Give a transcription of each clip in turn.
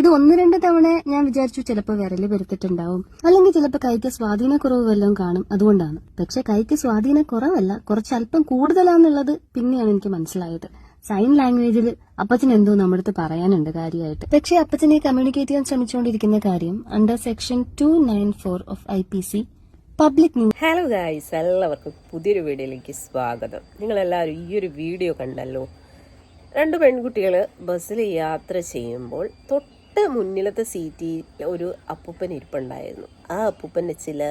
ഇത് ഒന്ന് രണ്ട് തവണ ഞാൻ വിചാരിച്ചു ചിലപ്പോൾ വിരൽ പെരുത്തിട്ടുണ്ടാവും അല്ലെങ്കിൽ ചിലപ്പോൾ കൈക്ക് സ്വാധീനക്കുറവ് വല്ലതും കാണും. അതുകൊണ്ടാണ്. പക്ഷെ കൈക്ക് സ്വാധീനക്കുറവല്ല കുറച്ച് അല്പം കൂടുതലാന്നുള്ളത് പിന്നെയാണ് എനിക്ക് മനസ്സിലായത്. സൈൻ ലാംഗ്വേജിൽ അപ്പച്ചൻ എന്തോ നമ്മുടെ പറയാനുണ്ട് കാര്യമായിട്ട്. പക്ഷെ അപ്പച്ചനെ കമ്മ്യൂണിക്കേറ്റ് ചെയ്യാൻ ശ്രമിച്ചുകൊണ്ടിരിക്കുന്ന കാര്യം under section two nine four of I P C public news hello guys എല്ലാവർക്കും പുതിയൊരു വീഡിയോയിലേക്ക് സ്വാഗതം. നിങ്ങൾ എല്ലാവരും ഈ ഒരു വീഡിയോ കണ്ടല്ലോ? രണ്ട് പെൺകുട്ടികൾ ബസ്സിൽ യാത്ര ചെയ്യുമ്പോൾ തൊട്ട് മുന്നിലത്തെ സീറ്റിൽ ഒരു അപ്പൂപ്പൻ ഇരിപ്പുണ്ടായിരുന്നു. ആ അപ്പൂപ്പന്റെ ചില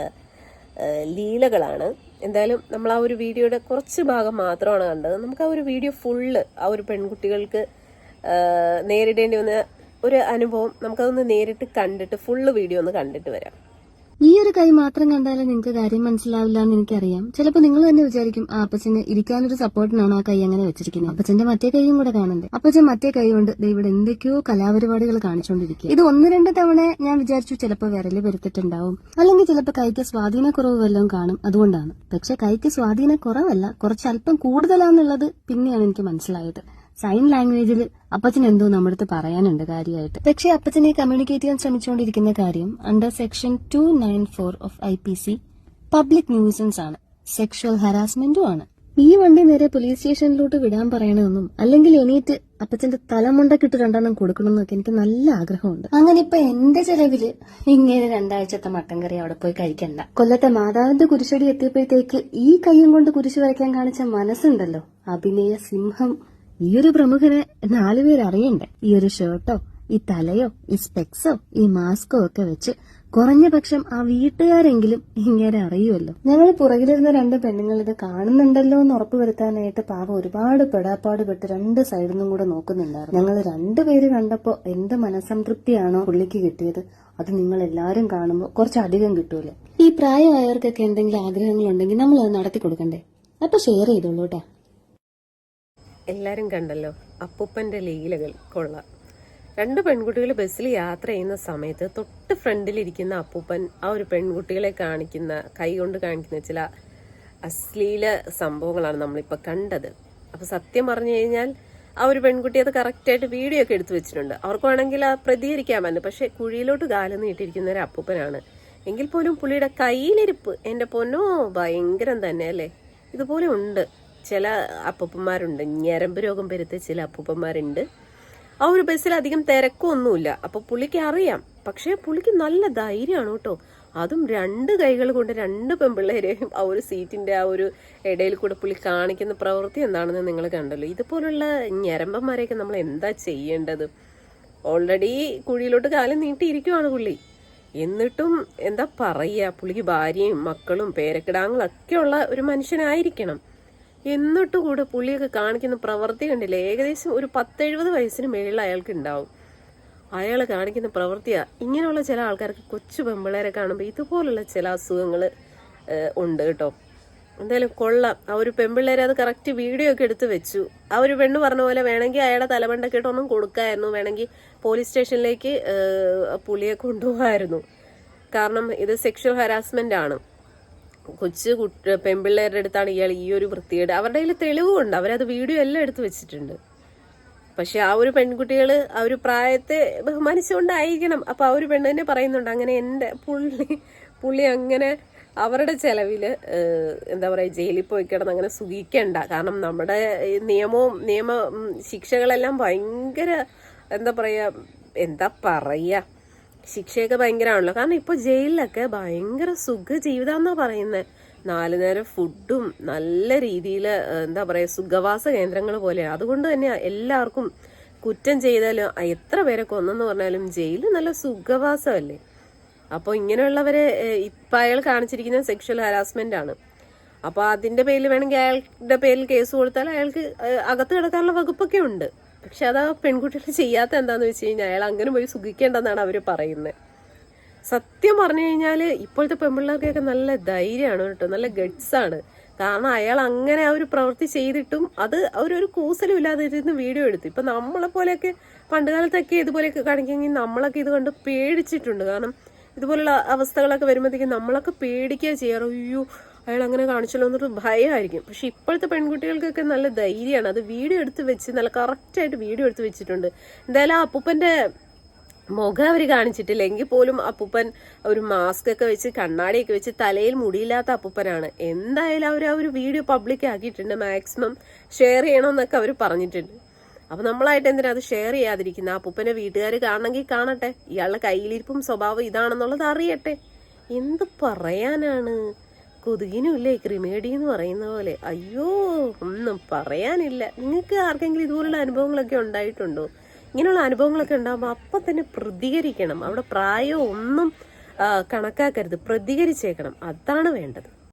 ലീലകളാണ്. എന്തായാലും നമ്മൾ ആ ഒരു വീഡിയോയുടെ കുറച്ച് ഭാഗം മാത്രമാണ് കണ്ടത്. നമുക്ക് ആ ഒരു വീഡിയോ ഫുള്ള് ആ ഒരു പെൺകുട്ടികൾക്ക് നേരിടേണ്ടി വന്ന ഒരു അനുഭവം നമുക്കതൊന്ന് നേരിട്ട് കണ്ടിട്ട് ഫുള്ള് വീഡിയോ ഒന്ന് കണ്ടിട്ട് വരാം. ഈ ഒരു കൈ മാത്രം കണ്ടാലേ നിങ്ങൾക്ക് കാര്യം മനസ്സിലാവില്ല എന്ന് എനിക്കറിയാം. ചിലപ്പോൾ നിങ്ങൾ തന്നെ വിചാരിക്കും ആ അപ്പച്ചന് ഇരിക്കാനൊരു സപ്പോർട്ടിനാണ് ആ കൈ അങ്ങനെ വെച്ചിരിക്കുന്നത്? അപ്പച്ചന്റെ മറ്റേ കൈയും കൂടെ കാണണ്ടേ? അപ്പച്ചൻ മറ്റേ കൈ കൊണ്ട് ഇവിടെ എന്തൊക്കെയോ കലാപരിപാടികൾ കാണിച്ചുകൊണ്ടിരിക്കുക ഇത് ഒന്ന് രണ്ട് തവണ ഞാൻ വിചാരിച്ചു ചിലപ്പോൾ വിരൽ പെരുത്തിട്ടുണ്ടാവും അല്ലെങ്കിൽ ചിലപ്പോൾ കൈക്ക് സ്വാധീനക്കുറവ് വല്ലതും കാണും. അതുകൊണ്ടാണ്. പക്ഷെ കൈക്ക് സ്വാധീനക്കുറവല്ല കുറച്ചല്പം കൂടുതലാന്നുള്ളത് പിന്നെയാണ് എനിക്ക് മനസ്സിലായത്. സൈൻ ലാംഗ്വേജിൽ അപ്പച്ചൻ എന്തോ നമ്മുടെ പറയാനുണ്ട് കാര്യമായിട്ട് പക്ഷേ അപ്പച്ചനെ കമ്മ്യൂണിക്കേറ്റ് ചെയ്യാൻ ശ്രമിച്ചുകൊണ്ടിരിക്കുന്ന കാര്യം under section two nine four of I P C public nuisance ആണ്. സെക്ഷൽ ഹരാസ്മെന്റും ആണ്. ഈ വണ്ടി നേരെ പോലീസ് സ്റ്റേഷനിലോട്ട് വിടാൻ പറയണമെന്നും അല്ലെങ്കിൽ എണീറ്റ് അപ്പച്ചന്റെ തലമുണ്ടക്കിട്ട് രണ്ടെണ്ണം കൊടുക്കണമെന്നൊക്കെ എനിക്ക് നല്ല ആഗ്രഹമുണ്ട്. അങ്ങനെ ഇപ്പൊ എന്റെ ചെലവിൽ ഇങ്ങനെ രണ്ടാഴ്ചത്തെ മട്ടൻ കറി അവിടെ പോയി കഴിക്കണ്ട. കൊല്ലത്തെ മാതാവിന്റെ കുരിശടി എത്തിയപ്പോഴത്തേക്ക് ഈ കൈയും കൊണ്ട് കുരിശു വരയ്ക്കാൻ കാണിച്ച മനസ്സുണ്ടല്ലോ. അഭിനയ സിംഹം. ഈ ഒരു പ്രമുഖനെ നാലുപേർ അറിയണ്ടേ? ഈ ഒരു ഷർട്ടോ ഈ തലയോ ഈ സ്പെക്സോ ഈ മാസ്കോ ഒക്കെ വെച്ച് കുറഞ്ഞ പക്ഷം ആ വീട്ടുകാരെങ്കിലും ഇങ്ങനെ അറിയുമല്ലോ ഞങ്ങൾ പുറകിലിരുന്ന രണ്ട് പെണ്ണുങ്ങൾ ഇത് കാണുന്നുണ്ടല്ലോ എന്ന് ഉറപ്പ് വരുത്താനായിട്ട് പാവം ഒരുപാട് പെടാപ്പാട് പെട്ട് രണ്ട് സൈഡിൽ നിന്നും കൂടെ നോക്കുന്നുണ്ടായിരുന്നു. ഞങ്ങൾ രണ്ടുപേര് കണ്ടപ്പോ എന്ത് മനസംതൃപ്തിയാണോ പുള്ളിക്ക് കിട്ടിയത്. അത് നിങ്ങൾ എല്ലാരും കാണുമ്പോൾ കുറച്ചധികം കിട്ടൂലേ? ഈ പ്രായമായവർക്കൊക്കെ എന്തെങ്കിലും ആഗ്രഹങ്ങളുണ്ടെങ്കിൽ നമ്മൾ അത് നടത്തി കൊടുക്കണ്ടേ അപ്പൊ ഷെയർ ചെയ്തോളൂ കേട്ടോ എല്ലാരും കണ്ടല്ലോ അപ്പൂപ്പന്റെ ലീലകൾ കൊള്ളാം. രണ്ട് പെൺകുട്ടികൾ ബസ്സിൽ യാത്ര ചെയ്യുന്ന സമയത്ത് തൊട്ട് ഫ്രണ്ടിലിരിക്കുന്ന അപ്പൂപ്പൻ ആ ഒരു പെൺകുട്ടികളെ കാണിക്കുന്ന കൈ കൊണ്ട് കാണിക്കുന്ന ചില അശ്ലീല സംഭവങ്ങളാണ് നമ്മളിപ്പോൾ കണ്ടത്. അപ്പോൾ സത്യം പറഞ്ഞു കഴിഞ്ഞാൽ ആ ഒരു പെൺകുട്ടി അത് കറക്റ്റായിട്ട് വീഡിയോ ഒക്കെ എടുത്തു വെച്ചിട്ടുണ്ട്. അവർക്ക് വേണമെങ്കിൽ ആ പ്രതികരിക്കാമെന്ന് പക്ഷേ കുഴിയിലോട്ട് കാലം നീട്ടിയിരിക്കുന്ന ഒരു അപ്പൂപ്പനാണ്. എങ്കിൽ പോലും പുള്ളിയുടെ കയ്യിലിരിപ്പ് എന്റെ പൊന്നോ ഭയങ്കരം തന്നെ അല്ലേ? ഇതുപോലെ ഉണ്ട്. ചില അപ്പൂപ്പന്മാരുണ്ട്. ഞരമ്പ് രോഗം വരുത്ത ചില അപ്പൂപ്പന്മാരുണ്ട്. ആ ഒരു ബസ്സിൽ അധികം തിരക്കൊന്നുമില്ല. അപ്പൊ പുള്ളിക്ക് അറിയാം. പക്ഷേ പുള്ളിക്ക് നല്ല ധൈര്യമാണ് കേട്ടോ. അതും രണ്ട് കൈകൾ കൊണ്ട് രണ്ട് പെൺപിള്ളേരെയും ആ ഒരു സീറ്റിന്റെ ആ ഒരു ഇടയിൽ കൂടെ പുള്ളി കാണിക്കുന്ന പ്രവൃത്തി എന്താണെന്ന് നിങ്ങൾ കണ്ടല്ലോ. ഇതുപോലുള്ള ഞരമ്പന്മാരെയൊക്കെ നമ്മൾ എന്താ ചെയ്യേണ്ടത്? ഓൾറെഡി കുഴിയിലോട്ട് കാലം നീട്ടിയിരിക്കുവാണ് പുള്ളി. എന്നിട്ടും എന്താ പറയുക? പുള്ളിക്ക് ഭാര്യയും മക്കളും പേരക്കിടാങ്ങളൊക്കെ ഉള്ള ഒരു മനുഷ്യനായിരിക്കണം. എന്നിട്ട് കൂടെ പുള്ളിയൊക്കെ കാണിക്കുന്ന പ്രവൃത്തി കണ്ടില്ലേ? ഏകദേശം ഒരു പത്തെഴുപത് വയസ്സിന് മേളിൽ അയാൾക്ക് ഉണ്ടാവും അയാൾ കാണിക്കുന്ന പ്രവൃത്തിയാ. ഇങ്ങനെയുള്ള ചില ആൾക്കാർക്ക് കൊച്ചു പെമ്പിളേരെ കാണുമ്പോൾ ഇതുപോലുള്ള ചില അസുഖങ്ങൾ ഉണ്ട് കേട്ടോ. എന്തായാലും കൊള്ളാം. ആ ഒരു പെമ്പിള്ളേരെ അത് കറക്റ്റ് വീഡിയോ ഒക്കെ എടുത്ത് വെച്ചു. ആ ഒരു പെണ്ണ് പറഞ്ഞ പോലെ വേണമെങ്കിൽ അയാളുടെ തലമണ്ടൊക്കെ ഇട്ടൊന്നും കൊടുക്കായിരുന്നു. വേണമെങ്കിൽ പോലീസ് സ്റ്റേഷനിലേക്ക് പുളിയെ കൊണ്ടുപോകായിരുന്നു കാരണം ഇത് സെക്ഷൽ ഹറാസ്മെന്റ് ആണ്. കൊച്ചു കുട്ടി പെൺപിള്ളേരുടെ അടുത്താണ് ഇയാൾ ഈ ഒരു വൃത്തിയുടെ അവരുടെ കയ്യിൽ തെളിവുണ്ട്. അവരത് വീഡിയോ എല്ലാം എടുത്തു വെച്ചിട്ടുണ്ട്. പക്ഷെ ആ ഒരു പെൺകുട്ടികൾ ആ ഒരു പ്രായത്തെ ബഹുമാനിച്ചുകൊണ്ടായിരിക്കണം. അപ്പോൾ ആ ഒരു പെണ്ണ് തന്നെ പറയുന്നുണ്ട് അങ്ങനെ എന്റെ പുള്ളി പുള്ളി അങ്ങനെ അവരുടെ ചെലവിൽ എന്താ പറയുക ജയിലിൽ പോയി കിടന്ന് അങ്ങനെ സുഖിക്കണ്ട. കാരണം നമ്മുടെ നിയമവും നിയമ ശിക്ഷകളെല്ലാം ഭയങ്കര എന്താ പറയുക എന്താ പറയാ ശിക്ഷയൊക്കെ ഭയങ്കരമാണല്ലോ. കാരണം ഇപ്പൊ ജയിലിലൊക്കെ ഭയങ്കര സുഖ ജീവിതാന്നാ പറയുന്നത് നാലു നേരം ഫുഡും നല്ല രീതിയിൽ എന്താ പറയുക സുഖവാസ കേന്ദ്രങ്ങൾ പോലെ അതുകൊണ്ട് തന്നെ എല്ലാവർക്കും കുറ്റം ചെയ്താലും എത്ര പേരെ കൊന്നെന്ന് പറഞ്ഞാലും ജയിലിൽ നല്ല സുഖവാസമല്ലേ. അപ്പോൾ ഇങ്ങനെയുള്ളവരെ ഇപ്പം അയാൾ കാണിച്ചിരിക്കുന്ന സെക്ഷൽ ഹരാസ്മെന്റ് ആണ്. അപ്പോൾ അതിന്റെ പേരിൽ വേണമെങ്കിൽ അയാളുടെ പേരിൽ കേസ് കൊടുത്താൽ അയാൾക്ക് അകത്ത് കിടക്കാനുള്ള വകുപ്പൊക്കെ ഉണ്ട്. പക്ഷെ അത് ആ പെൺകുട്ടികൾ ചെയ്യാത്ത എന്താന്ന് വെച്ച് കഴിഞ്ഞാൽ അയാൾ അങ്ങനെ പോയി സുഖിക്കേണ്ടെന്നാണ് അവർ പറയുന്നത് സത്യം പറഞ്ഞു കഴിഞ്ഞാൽ ഇപ്പോഴത്തെ പെൺപിള്ളേർക്കൊക്കെ നല്ല ധൈര്യമാണ് കേട്ടോ നല്ല ഗഡ്സാണ്. കാരണം അയാൾ അങ്ങനെ ആ ഒരു പ്രവൃത്തി ചെയ്തിട്ടും അത് അവരൊരു കൂസലും ഇല്ലാതെ ഇരുന്ന് വീഡിയോ എടുത്തു. ഇപ്പം നമ്മളെ പോലെയൊക്കെ പണ്ട് കാലത്തൊക്കെ ഇതുപോലെയൊക്കെ കാണിക്കുമെങ്കിൽ നമ്മളൊക്കെ ഇത് കണ്ട് പേടിച്ചിട്ടുണ്ട്. കാരണം ഇതുപോലുള്ള അവസ്ഥകളൊക്കെ വരുമ്പോഴത്തേക്കും നമ്മളൊക്കെ പേടിക്കുക ചെയ്യാറ്. അയ്യോ അയാൾ അങ്ങനെ കാണിച്ചല്ലോ എന്നൊരു ഭയമായിരിക്കും പക്ഷെ ഇപ്പോഴത്തെ പെൺകുട്ടികൾക്കൊക്കെ നല്ല ധൈര്യമാണ്. അത് വീഡിയോ എടുത്ത് വെച്ച് നല്ല കറക്റ്റായിട്ട് വീഡിയോ എടുത്ത് വെച്ചിട്ടുണ്ട്. എന്തായാലും ആ അപ്പൂപ്പന്റെ മുഖം അവർ കാണിച്ചിട്ടില്ല എങ്കിൽ പോലും അപ്പൂപ്പൻ ഒരു മാസ്ക് ഒക്കെ വെച്ച് കണ്ണാടിയൊക്കെ വെച്ച് തലയിൽ മുടിയില്ലാത്ത അപ്പൂപ്പനാണ്. എന്തായാലും അവർ ആ ഒരു വീഡിയോ പബ്ലിക് ആക്കിയിട്ടുണ്ട്. മാക്സിമം ഷെയർ ചെയ്യണമെന്നൊക്കെ അവർ പറഞ്ഞിട്ടുണ്ട്. അപ്പൊ നമ്മളായിട്ട് എന്തിനാ അത് ഷെയർ ചെയ്യാതിരിക്കുന്ന ആ അപ്പൂപ്പനെ വീട്ടുകാർ കാണണമെങ്കിൽ കാണട്ടെ. ഇയാളുടെ കയ്യിലിരിപ്പും സ്വഭാവം ഇതാണെന്നുള്ളത് അറിയട്ടെ. എന്ത് പറയാനാണ്? കൊതുകിനും ക്രിമേടി എന്ന് പറയുന്ന പോലെ. അയ്യോ ഒന്നും പറയാനില്ല. നിങ്ങൾക്ക് ആർക്കെങ്കിലും ഇതുപോലുള്ള അനുഭവങ്ങളൊക്കെ ഉണ്ടായിട്ടുണ്ടോ? ഇങ്ങനെയുള്ള അനുഭവങ്ങളൊക്കെ ഉണ്ടാകുമ്പോൾ അപ്പം തന്നെ പ്രതികരിക്കണം. അവിടെ പ്രായം ഒന്നും കണക്കാക്കരുത്. പ്രതികരിച്ചേക്കണം. അതാണ് വേണ്ടത്.